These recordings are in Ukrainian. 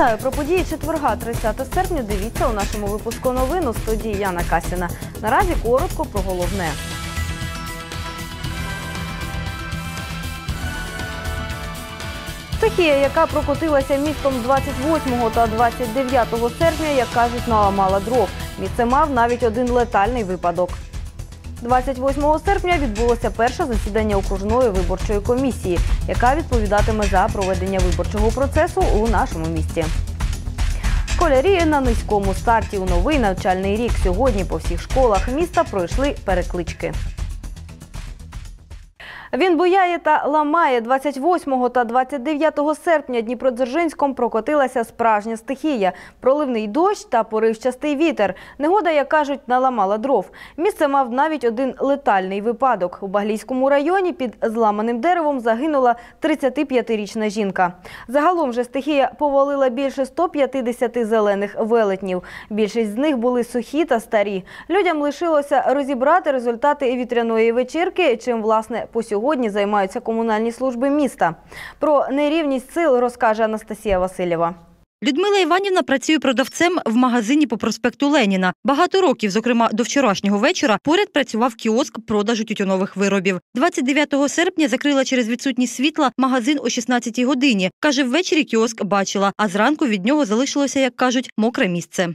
Вітаю про події четверга, 30 серпня. Дивіться у нашому випуску новин у студії Яна Касіна. Наразі коротко про головне. Стихія, яка прокотилася містом 28 та 29 серпня, як кажуть, наламала дров. Місце мав навіть один летальний випадок. 28 серпня відбулося перше засідання окружної виборчої комісії, яка відповідатиме за проведення виборчого процесу у нашому місті. Школярі на низькому старті у новий навчальний рік. Сьогодні по всіх школах міста пройшли переклички. Він буяє та ламає 28 та 29 серпня Дніпродзержинськом прокотилася справжня стихія, проливний дощ та поривчастий вітер. Негода, як кажуть, наламала дров. Місце мав навіть один летальний випадок. У Баглійському районі під зламаним деревом загинула 35-річна жінка. Загалом же стихія повалила більше 150 зелених велетнів. Більшість з них були сухі та старі. Людям лишилося розібрати результати вітряної вечірки, чим власне по займаються комунальні служби міста. Про нерівність сил розкаже Анастасія Васильєва. Людмила Іванівна працює продавцем в магазині по проспекту Леніна. Багато років, зокрема до вчорашнього вечора, поряд працював кіоск продажу тютюнових виробів. 29 серпня закрила через відсутність світла магазин о 16 годині. Каже, ввечері кіоск бачила, а зранку від нього залишилося, як кажуть, мокре місце.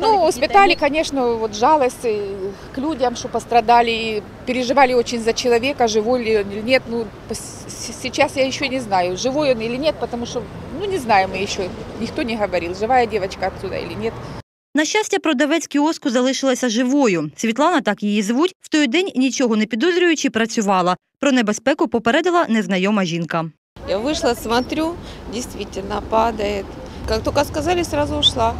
Ну, испытали, конечно, вот жалость э, к людям, что пострадали, и переживали очень за человека, живой ли он или нет. Ну, пос- с- сейчас я еще не знаю, живой он или нет, потому что, ну, не знаем мы еще, никто не говорил, живая девочка отсюда или нет. На щастя, продавець кіоску залишилася живою. Світлана, так її звуть, в той день нічого не підозрюючи, працювала. Про небезпеку попередила незнайома жінка. Я вышла, смотрю, действительно падает. Как только сказали, сразу ушла.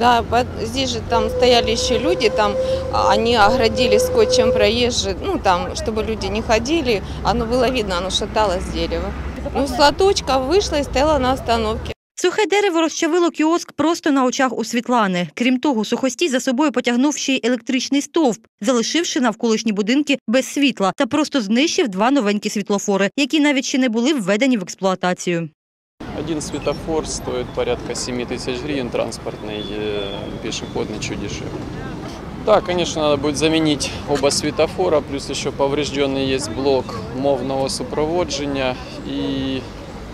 Да, по- здесь же там стояли еще люди, там а, они оградили скотчем проезжие, ну там, чтобы люди не ходили. Оно было видно, оно шаталось дерево. Ну, с лоточка вышла и стояла на остановке. Сухе дерево розчавило кіоск просто на очах у Світлани. Крім того, сухостій за собою потягнув ще й електричний стовп, залишивши навколишні будинки без світла та просто знищив два новенькі світлофори, які навіть ще не були введені в експлуатацію. Один светофор стоит порядка 7 тысяч гривен, транспортный, э, пешеходный чуть дешевле. Да, конечно, надо будет заменить оба светофора, плюс еще поврежденный есть блок мовного сопроводжения и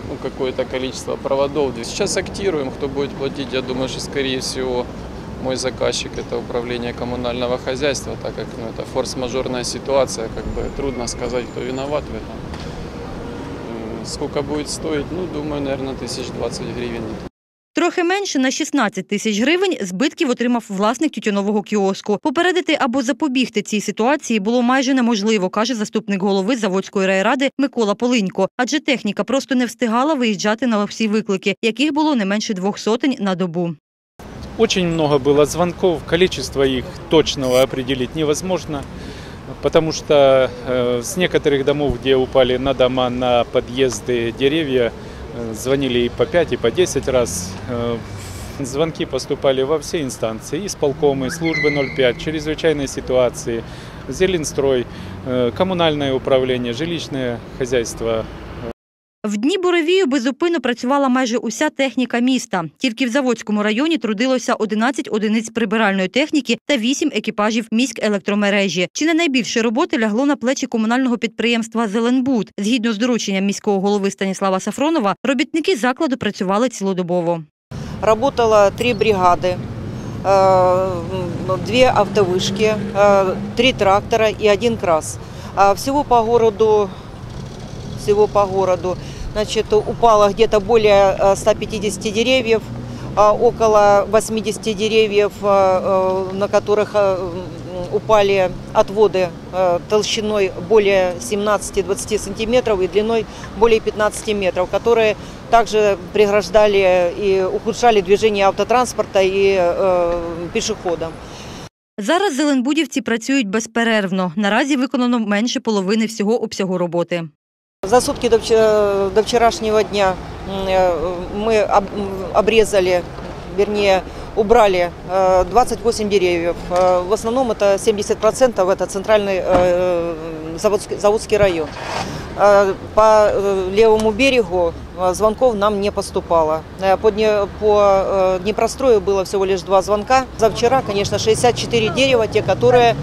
ну, какое-то количество проводов. Сейчас актируем, кто будет платить, я думаю, что скорее всего мой заказчик это управление коммунального хозяйства, так как ну, это форс-мажорная ситуация, как бы трудно сказать, кто виноват в этом. Сколько будет стоить? Ну, думаю, наверное, тысяч 20 гривен. Трохи менше на 16 тисяч гривень збитків отримав власник тютюнового кіоску. Попередити або запобігти цій ситуації було майже неможливо, каже заступник голови Заводської райради Микола Полинько. Адже техніка просто не встигала виїжджати на всі виклики, яких було не менше двох сотень на добу. Очень много было звонков, количество их точного определить невозможно, потому что э, с некоторых домов, где упали на дома, на подъезды деревья, э, звонили и по 5, и по 10 раз. Э, Звонки поступали во все инстанции, исполкомы, службы 05, чрезвычайные ситуации, Зеленстрой, коммунальное управление, жилищное хозяйство, В дні буревію безупинно працювала майже уся техніка міста. Тільки в Заводському районі трудилося 11 одиниць прибиральної техніки та 8 екіпажів міськелектромережі. Чи не найбільше роботи лягло на плечі комунального підприємства Зеленбуд. Згідно з дорученням міського голови Станіслава Сафронова, робітники закладу працювали цілодобово. Работало три бригады, э, м, две автовышки, э, три трактора и один крас. А Всего по городу, всего по городу, значит, упало где-то более э, 150 деревьев, а около 80 деревьев, э, э, на которых э, м, упали отводы э, толщиной более 17-20 сантиметров и длиной более 15 метров, которые также преграждали и ухудшали движение автотранспорта и э, пешеходам. Зараз зеленбудівці працюють безперервно. Наразі виконано менше половини всього обсягу роботи. За сутки до, вчера- до вчерашнего дня э, мы обрезали, вернее, убрали э, 28 деревьев. Э, В основном это 70% это центральный э, заводский, район. Э, По э, левому берегу э, звонков нам не поступало. Э, По, по э, Днепрострою было всего лишь два звонка. За вчера, конечно, 64 дерева, те, которые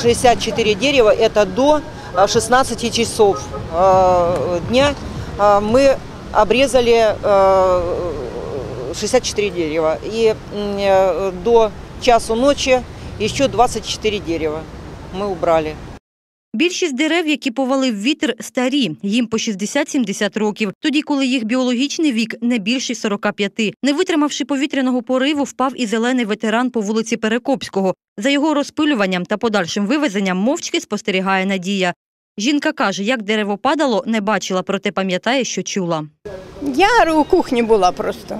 64 дерева, это до э, 16 часов э, дня э, мы обрезали э, 64 дерева. И м, э, до часу ночи еще 24 дерева мы убрали. Більшість дерев, які повалив вітер, старі, їм по 60-70 років, тоді коли їх біологічний вік не більше 45. Не витримавши повітряного пориву, впав і зелений ветеран по вулиці Перекопського. За його розпилюванням та подальшим вивезенням мовчки спостерігає Надія. Жінка каже, як дерево падало, не бачила, проте пам'ятає, що чула. Я у кухні була просто.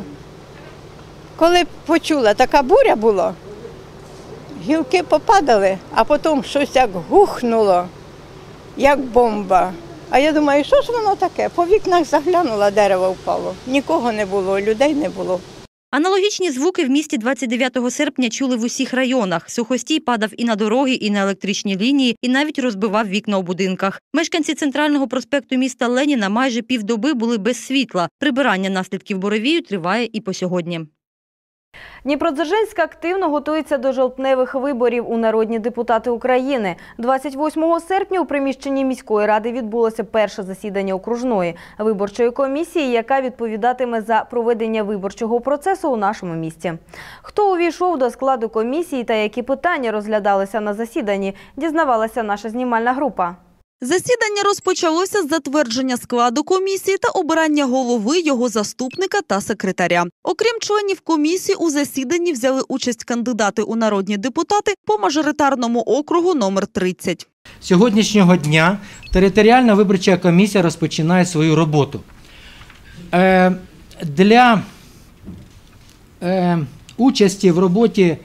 Коли почула, така буря була, гілки попадали, а потім щось як гухнуло, як бомба. А я думаю, що ж воно таке? По вікнах заглянула, дерево впало. Нікого не було, людей не було. Аналогічні звуки в місті 29 серпня чули в усіх районах. Сухостій падав і на дороги, і на електричні лінії, і навіть розбивав вікна у будинках. Мешканці центрального проспекту міста Леніна майже півдоби були без світла. Прибирання наслідків буревію триває і по сьогодні. Дніпродзержинськ активно готується до жовтневих виборів у народні депутати України. 28 серпня у приміщенні міської ради відбулося перше засідання окружної виборчої комісії, яка відповідатиме за проведення виборчого процесу у нашому місті. Хто увійшов до складу комісії та які питання розглядалися на засіданні, дізнавалася наша знімальна група. Засідання розпочалося з затвердження складу комісії та обирання голови, його заступника та секретаря. Окрім членів комісії, у засіданні взяли участь кандидати у народні депутати по мажоритарному округу номер 30. Сьогоднішнього дня територіальна виборча комісія розпочинає свою роботу. Е, для е, участі в роботі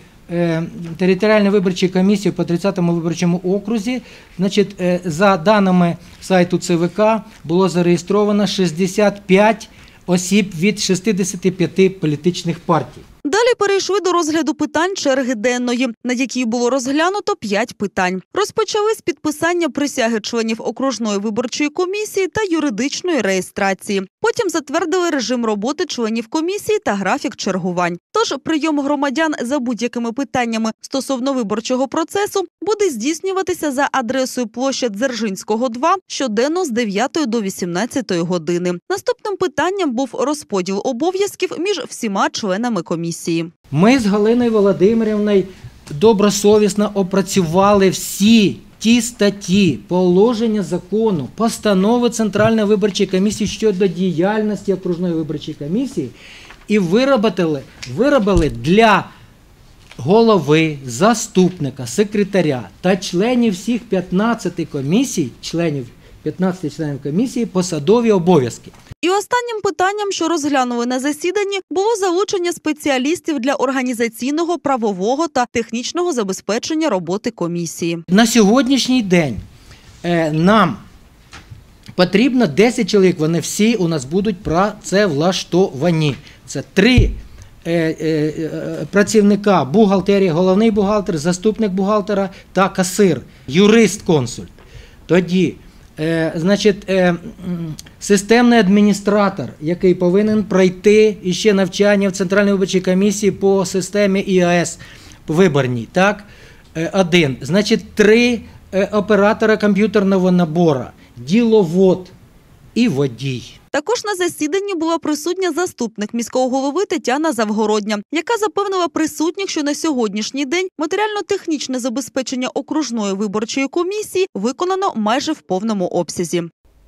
територіальної виборчої комісії по 30-му виборчому окрузі, значить, е, за даними сайту ЦВК, було зареєстровано 65 осіб від 65 політичних партій. Далі перейшли до розгляду питань черги денної, на якій було розглянуто п'ять питань. Розпочали з підписання присяги членів окружної виборчої комісії та юридичної реєстрації. Потім затвердили режим роботи членів комісії та графік чергувань. Тож прийом громадян за будь-якими питаннями стосовно виборчого процесу буде здійснюватися за адресою площа Дзержинського 2 щоденно з 9 до 18 години. Наступним питанням був розподіл обов'язків між всіма членами комісії. Ми з Галиною Володимирівною добросовісно опрацювали всі ті статті, положення закону, постанови Центральної виборчої комісії щодо діяльності окружної виборчої комісії і виробили, виробили для голови, заступника, секретаря та членів всіх 15 комісій, членів 15 членів комісії посадові обов'язки. І останнім питанням, що розглянули на засіданні, було залучення спеціалістів для організаційного, правового та технічного забезпечення роботи комісії. На сьогоднішній день е, нам потрібно 10 чоловік. Вони всі у нас будуть працевлаштовані. Це три е, е, працівника бухгалтерії, головний бухгалтер, заступник бухгалтера та касир, юрист-консульт. Тоді, е, значить, е, системний адміністратор, який повинен пройти іще навчання в Центральній виборчій комісії по системі ІАС виборній. Так? Е, Один. Значить, три е, оператора комп'ютерного набору, діловод і водій. Також на засіданні була присутня заступник міського голови Тетяна Завгородня, яка запевнила присутніх, що на сьогоднішній день матеріально-технічне забезпечення окружної виборчої комісії виконано майже в повному обсязі.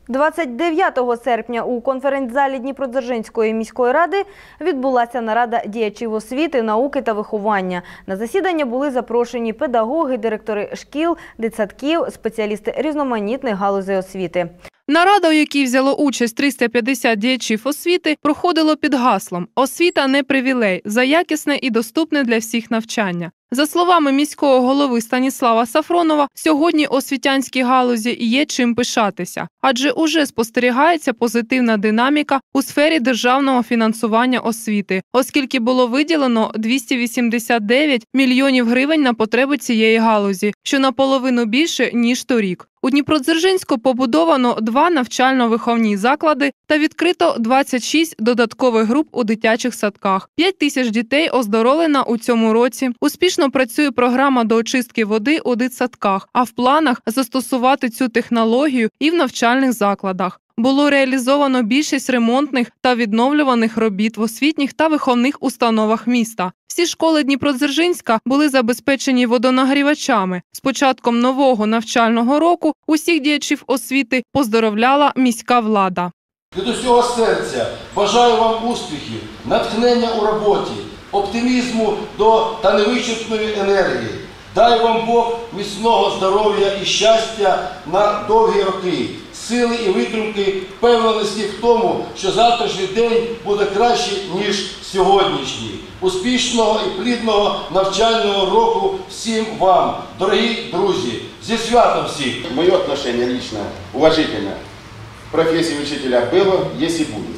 29 серпня у конференц-залі Дніпродзержинської міської ради відбулася нарада діячів освіти, науки та виховання. На засідання були запрошені педагоги, директори шкіл, дитсадків, спеціалісти різноманітних галузей освіти. Нарада, у якій взяло участь 350 діячів освіти, проходила під гаслом Освіта не привілей за якісне і доступне для всіх навчання. За словами міського голови Станіслава Сафронова, сьогодні освітянській галузі є чим пишатися, адже уже спостерігається позитивна динаміка у сфері державного фінансування освіти, оскільки було виділено 289 мільйонів гривень на потреби цієї галузі, що наполовину більше ніж торік. У Дніпродзержинську побудовано два навчально-виховні заклади та відкрито 26 додаткових груп у дитячих садках. 5 тисяч дітей оздоровлено у цьому році. Успішно працює програма до очистки води у дитсадках, а в планах застосувати цю технологію і в навчальних закладах. Було реалізовано більшість ремонтних та відновлюваних робіт в освітніх та виховних установах міста. Всі школи Дніпродзержинська були забезпечені водонагрівачами. З початком нового навчального року усіх діячів освіти поздоровляла міська влада. Від усього серця бажаю вам успіхів, натхнення у роботі, оптимізму до та невичерпної енергії. Дай вам Бог міцного здоров'я і щастя на довгі роки, сили і витримки, впевненості в тому, що завтрашній день буде краще, ніж сьогоднішній. Успішного і плідного навчального року всім вам, дорогі друзі, зі святом всіх! Мое отношение лично, уважительно, к профессии учителя было, есть и будет.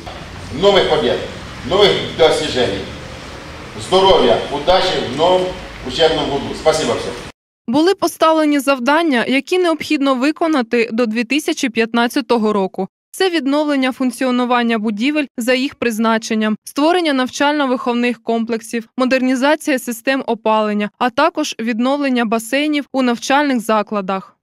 Новых побед, новых достижений, здоровья, удачи в новом учебном году. Спасибо всем. Були поставлені завдання, які необхідно виконати до 2015 року. Це відновлення функціонування будівель за їх призначенням, створення навчально-виховних комплексів, модернізація систем опалення, а також відновлення басейнів у навчальних закладах.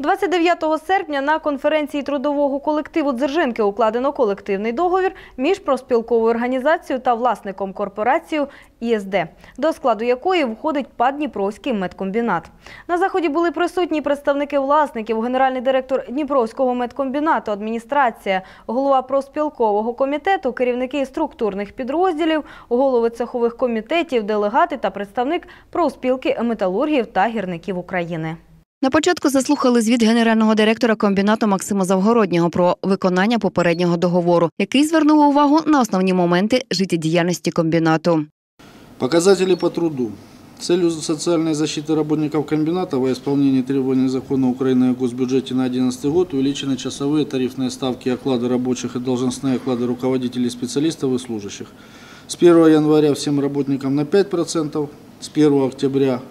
29 серпня на конференції трудового колективу Дзержинки укладено колективний договір між профспілковою організацією та власником корпорацією ІСД, до складу якої входить ПАД Дніпровський медкомбінат. На заході були присутні представники власників, генеральний директор Дніпровського медкомбінату, адміністрація, голова профспілкового комітету, керівники структурних підрозділів, голови цехових комітетів, делегати та представник профспілки металургів та гірників України. На початку заслухали звіт генерального директора комбінату Максима Завгороднього про виконання попереднього договору, який звернув увагу на основні моменти життєдіяльності комбінату. Показатели по труду. Целью социальной защиты работников комбината во исполнении требований закона Украины о госбюджете на 2011 год увеличены часовые тарифные ставки и оклады рабочих и должностные оклады руководителей, специалистов и служащих. С 1 января всем работникам на 5%, с 1 октября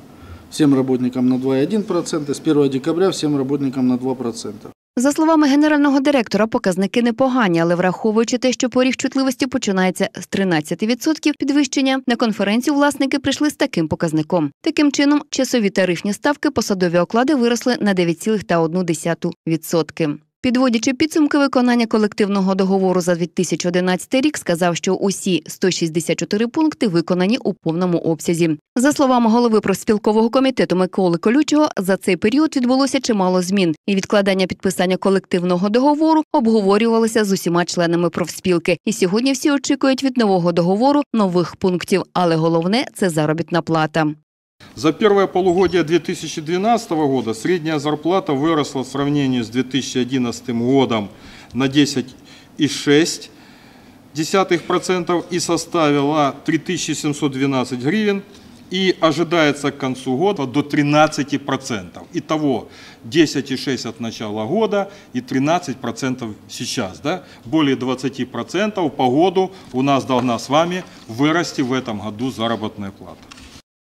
всем работникам на 2,1%, с 1 декабря всем работникам на 2%. За словами генерального директора, показники непогані, але враховуючи те, що поріг чутливості починається з 13% підвищення, на конференцію власники прийшли з таким показником. Таким чином, часові тарифні ставки посадові оклади виросли на 9,1%. Підводячи підсумки виконання колективного договору за 2011 рік, сказав, що усі 164 пункти виконані у повному обсязі. За словами голови профспілкового комітету Миколи Колючого, за цей період відбулося чимало змін, і відкладання підписання колективного договору обговорювалося з усіма членами профспілки. І сьогодні всі очікують від нового договору нових пунктів, але головне це заробітна плата. За первое полугодие 2012 года средняя зарплата выросла в сравнении с 2011 годом на 10,6% и составила 3712 гривен и ожидается к концу года до 13%. Итого 10,6% от начала года и 13% сейчас. Да? Более 20% по году у нас должна с вами вырасти в этом году заработная плата.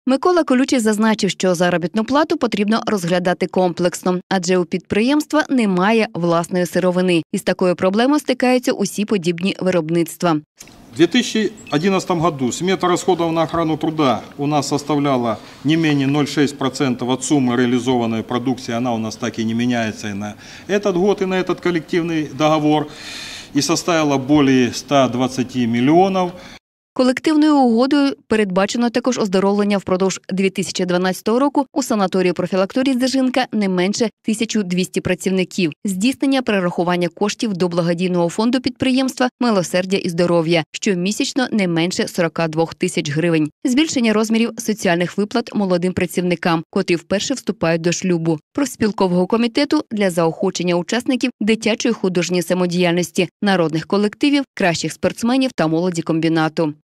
Микола Колючий зазначив, що заробітну плату потрібно розглядати комплексно, адже у підприємства немає власної сировини. І з такою проблемою стикаються усі подібні виробництва. В 2011 году смета расходов на охрану труда у нас составляла не менее 0,6% от суммы реализованной продукции. Она у нас так и не меняется и на этот год, и на этот коллективный договор. И составила более 120 миллионов. Колективною угодою передбачено також оздоровлення впродовж 2012 року у санаторії профілакторії Дзержинка не менше 1200 працівників, здійснення перерахування коштів до благодійного фонду підприємства Милосердя і здоров'я, щомісячно не менше 42 тисяч гривень, збільшення розмірів соціальних виплат молодим працівникам, котрі вперше вступають до шлюбу, профспілкового комітету для заохочення учасників дитячої художньої самодіяльності, народних колективів, кращих спортсменів та молоді комбінату.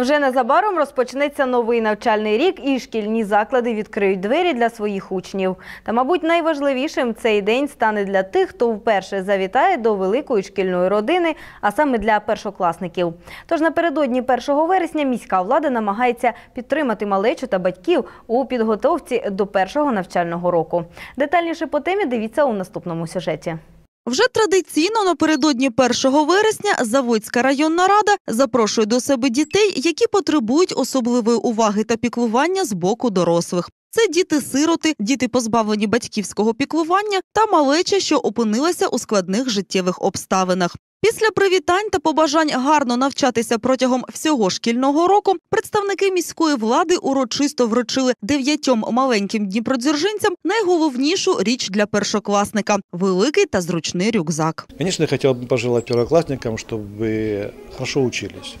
Вже незабаром розпочнеться новий навчальний рік, і шкільні заклади відкриють двері для своїх учнів. Та, мабуть, найважливішим цей день стане для тих, хто вперше завітає до великої шкільної родини, а саме для першокласників. Тож напередодні 1 вересня міська влада намагається підтримати малечу та батьків у підготовці до першого навчального року. Детальніше по темі дивіться у наступному сюжеті. Вже традиційно напередодні 1 вересня Заводська районна рада запрошує до себе дітей, які потребують особливої уваги та піклування з боку дорослих. Це діти-сироти, діти позбавлені батьківського піклування та малеча, що опинилася у складних життєвих обставинах. Після привітань та побажань гарно навчатися протягом всього шкільного року представники міської влади урочисто вручили дев'ятьом маленьким дніпродзержинцям найголовнішу річ для першокласника великий та зручний рюкзак. Звісно, я хотел бы пожелать щоб чтобы хорошо учились,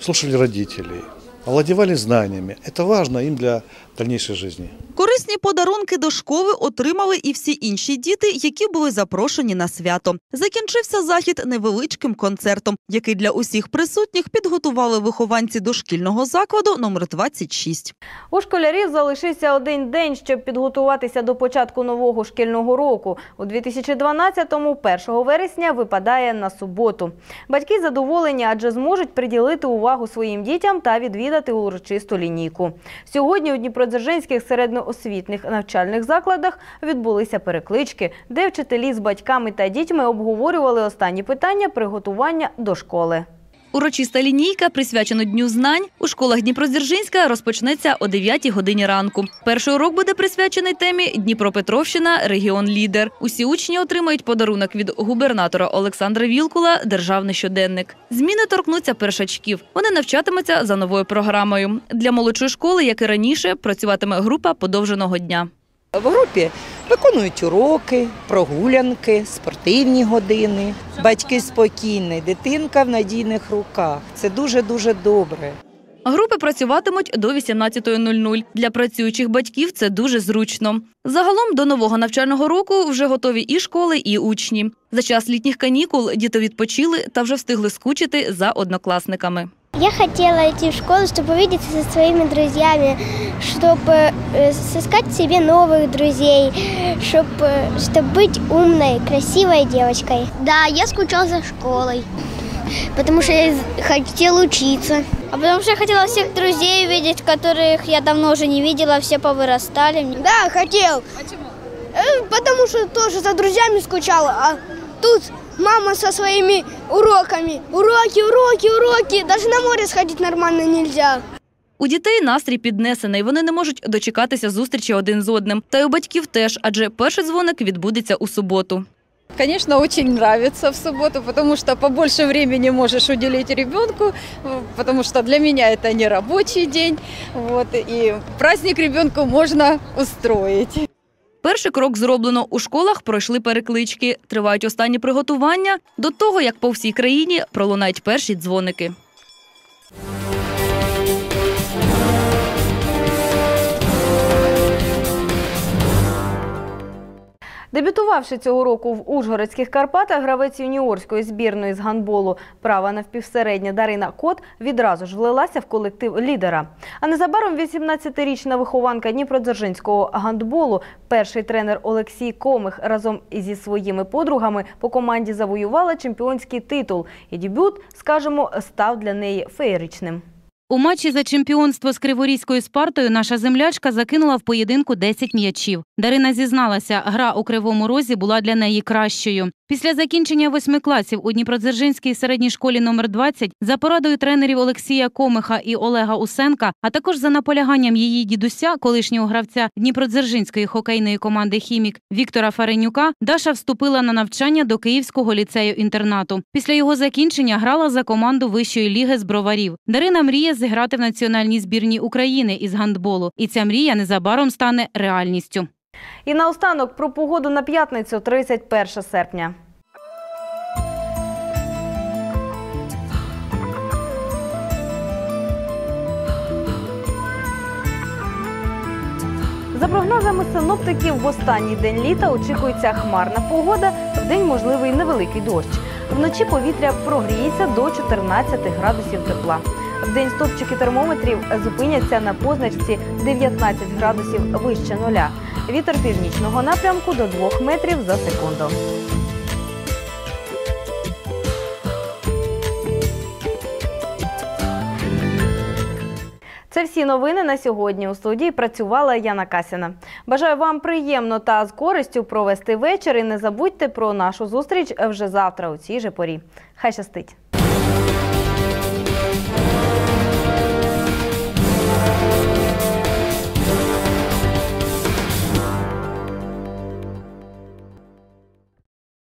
слушали родителей, овладевали знаниями. Это важно им для дальнейшей жизни. Корисні подарунки до школи отримали і всі інші діти, які були запрошені на свято. Закінчився захід невеличким концертом, який для усіх присутніх підготували вихованці дошкільного закладу номер 26. У школярів залишився один день, щоб підготуватися до початку нового шкільного року. У 2012-му 1 вересня випадає на суботу. Батьки задоволені, адже зможуть приділити увагу своїм дітям та відвідати урочисту лінійку. Сьогодні у Дніпродзержинських середньоосвітних навчальних закладах відбулися переклички, де вчителі з батьками та дітьми обговорювали останні питання приготування до школи. Урочиста лінійка, присвячена Дню знань, у школах Дніпродзержинська розпочнеться о 9 годині ранку. Перший урок буде присвячений темі Дніпропетровщина, регіон лідер. Усі учні отримають подарунок від губернатора Олександра Вілкула Державний щоденник. Зміни торкнуться першачків. Вони навчатимуться за новою програмою. Для молодшої школи, як і раніше, працюватиме група подовженого дня. В групі виконують уроки, прогулянки, спортивні години. Батьки спокійні, дитинка в надійних руках. Це дуже-дуже добре. Групи працюватимуть до 18.00. Для працюючих батьків це дуже зручно. Загалом до нового навчального року вже готові і школи, і учні. За час літніх канікул діти відпочили та вже встигли скучити за однокласниками. Я хотела идти в школу, чтобы увидеться со своими друзьями, чтобы э, сыскать себе новых друзей, чтобы, чтобы быть умной, красивой девочкой. Да, я скучал за школой, потому что я хотел учиться. А потому что я хотела всех друзей увидеть, которых я давно уже не видела, все повырастали. Да, хотел. Почему? Потому что тоже за друзьями скучала, а тут мама со своими уроками. Уроки, уроки, уроки. Даже на море сходить нормально нельзя. У дітей настрій піднесений. Вони не можуть дочекатися зустрічі один з одним. Та й у батьків теж, адже перший дзвоник відбудеться у суботу. Конечно, очень нравится в субботу, потому что побольше времени можешь уделить ребенку, потому что для меня это не рабочий день, вот, и праздник ребенку можно устроить. Перший крок зроблено у школах. Пройшли переклички. Тривають останні приготування до того, як по всій країні пролунають перші дзвоники. Дебютувавши цього року в Ужгородських Карпатах, гравець юніорської збірної з гандболу права навпівсередня Дарина Кот відразу ж влилася в колектив лідера. А незабаром 18-річна вихованка Дніпродзержинського гандболу, перший тренер Олексій Комих разом зі своїми подругами по команді завоювала чемпіонський титул. І дебют, скажімо, став для неї феєричним. У матчі за чемпіонство з Криворізькою Спартою наша землячка закинула в поєдинку 10 м'ячів. Дарина зізналася, гра у Кривому Розі була для неї кращою. Після закінчення восьми класів у Дніпродзержинській середній школі номер 20 за порадою тренерів Олексія Комиха і Олега Усенка, а також за наполяганням її дідуся, колишнього гравця Дніпродзержинської хокейної команди Хімік Віктора Фаренюка, Даша вступила на навчання до Київського ліцею-інтернату. Після його закінчення грала за команду вищої ліги з броварів. Дарина мріє зіграти в національній збірній України із гандболу, і ця мрія незабаром стане реальністю. І наостанок про погоду на п'ятницю, 31 серпня. За прогнозами синоптиків, в останній день літа очікується хмарна погода, в день можливий невеликий дощ. Вночі повітря прогріється до 14 градусів тепла. Вдень стопчики термометрів зупиняться на позначці 19 градусів вище нуля. Вітер північного напрямку до 2 метрів за секунду. Це всі новини на сьогодні. У студії працювала Яна Касіна. Бажаю вам приємно та з користю провести вечір. І не забудьте про нашу зустріч вже завтра у цій же порі. Хай щастить!